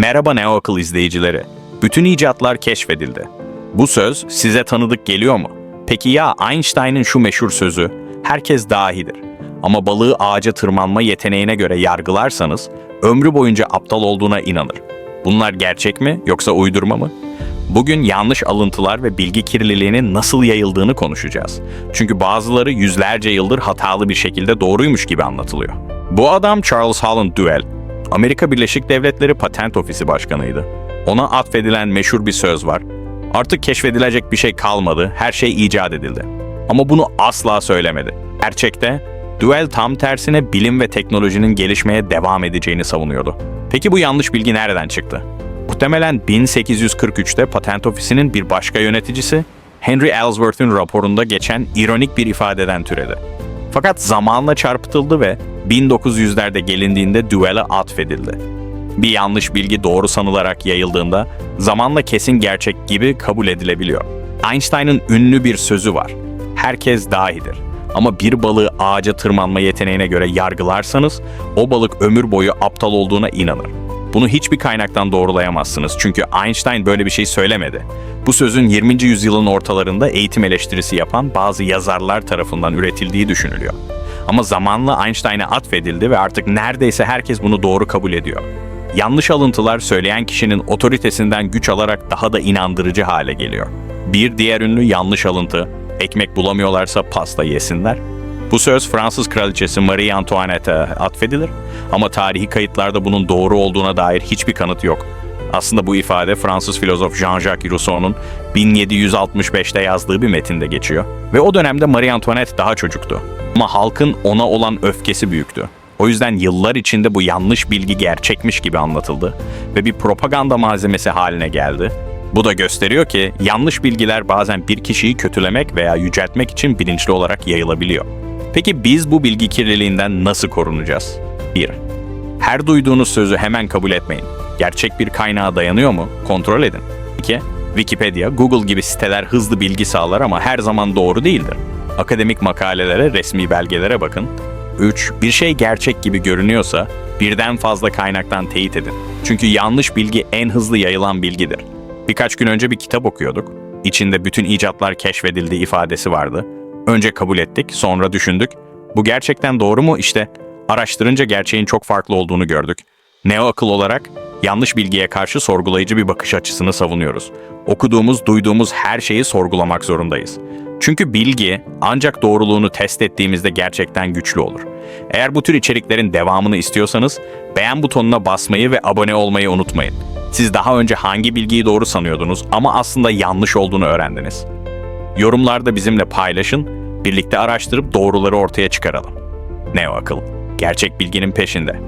Merhaba Neo Akıl izleyicileri. Bütün icatlar keşfedildi. Bu söz size tanıdık geliyor mu? Peki ya Einstein'ın şu meşhur sözü, herkes dahidir. Ama balığı ağaca tırmanma yeteneğine göre yargılarsanız, ömrü boyunca aptal olduğuna inanır. Bunlar gerçek mi yoksa uydurma mı? Bugün yanlış alıntılar ve bilgi kirliliğinin nasıl yayıldığını konuşacağız. Çünkü bazıları yüzlerce yıldır hatalı bir şekilde doğruymuş gibi anlatılıyor. Bu adam Charles Holland Duell, Amerika Birleşik Devletleri Patent Ofisi Başkanıydı. Ona atfedilen meşhur bir söz var. Artık keşfedilecek bir şey kalmadı, her şey icat edildi. Ama bunu asla söylemedi. Gerçekte Duell tam tersine bilim ve teknolojinin gelişmeye devam edeceğini savunuyordu. Peki bu yanlış bilgi nereden çıktı? Muhtemelen 1843'te Patent Ofisi'nin bir başka yöneticisi Henry Ellsworth'un raporunda geçen ironik bir ifadeden türedi. Fakat zamanla çarpıtıldı ve 1900'lerde gelindiğinde Duell'e atfedildi. Bir yanlış bilgi doğru sanılarak yayıldığında zamanla kesin gerçek gibi kabul edilebiliyor. Einstein'ın ünlü bir sözü var. Herkes dahidir. Ama bir balığı ağaca tırmanma yeteneğine göre yargılarsanız o balık ömür boyu aptal olduğuna inanır. Bunu hiçbir kaynaktan doğrulayamazsınız çünkü Einstein böyle bir şey söylemedi. Bu sözün 20. yüzyılın ortalarında eğitim eleştirisi yapan bazı yazarlar tarafından üretildiği düşünülüyor. Ama zamanla Einstein'a atfedildi ve artık neredeyse herkes bunu doğru kabul ediyor. Yanlış alıntılar söyleyen kişinin otoritesinden güç alarak daha da inandırıcı hale geliyor. Bir diğer ünlü yanlış alıntı, ekmek bulamıyorlarsa pasta yesinler. Bu söz Fransız kraliçesi Marie Antoinette'e atfedilir ama tarihi kayıtlarda bunun doğru olduğuna dair hiçbir kanıt yok. Aslında bu ifade Fransız filozof Jean-Jacques Rousseau'nun 1765'te yazdığı bir metinde geçiyor. Ve o dönemde Marie Antoinette daha çocuktu. Ama halkın ona olan öfkesi büyüktü. O yüzden yıllar içinde bu yanlış bilgi gerçekmiş gibi anlatıldı ve bir propaganda malzemesi haline geldi. Bu da gösteriyor ki yanlış bilgiler bazen bir kişiyi kötülemek veya yüceltmek için bilinçli olarak yayılabiliyor. Peki biz bu bilgi kirliliğinden nasıl korunacağız? 1. Her duyduğunuz sözü hemen kabul etmeyin. Gerçek bir kaynağa dayanıyor mu? Kontrol edin. 2. Wikipedia, Google gibi siteler hızlı bilgi sağlar ama her zaman doğru değildir. Akademik makalelere, resmi belgelere bakın. 3. Bir şey gerçek gibi görünüyorsa birden fazla kaynaktan teyit edin. Çünkü yanlış bilgi en hızlı yayılan bilgidir. Birkaç gün önce bir kitap okuyorduk. İçinde bütün icatlar keşfedildi ifadesi vardı. Önce kabul ettik, sonra düşündük. Bu gerçekten doğru mu? İşte araştırınca gerçeğin çok farklı olduğunu gördük. Neo akıl olarak yanlış bilgiye karşı sorgulayıcı bir bakış açısını savunuyoruz. Okuduğumuz, duyduğumuz her şeyi sorgulamak zorundayız. Çünkü bilgi ancak doğruluğunu test ettiğimizde gerçekten güçlü olur. Eğer bu tür içeriklerin devamını istiyorsanız beğen butonuna basmayı ve abone olmayı unutmayın. Siz daha önce hangi bilgiyi doğru sanıyordunuz ama aslında yanlış olduğunu öğrendiniz. Yorumlarda bizimle paylaşın, birlikte araştırıp doğruları ortaya çıkaralım. Neo Akıl, gerçek bilginin peşinde.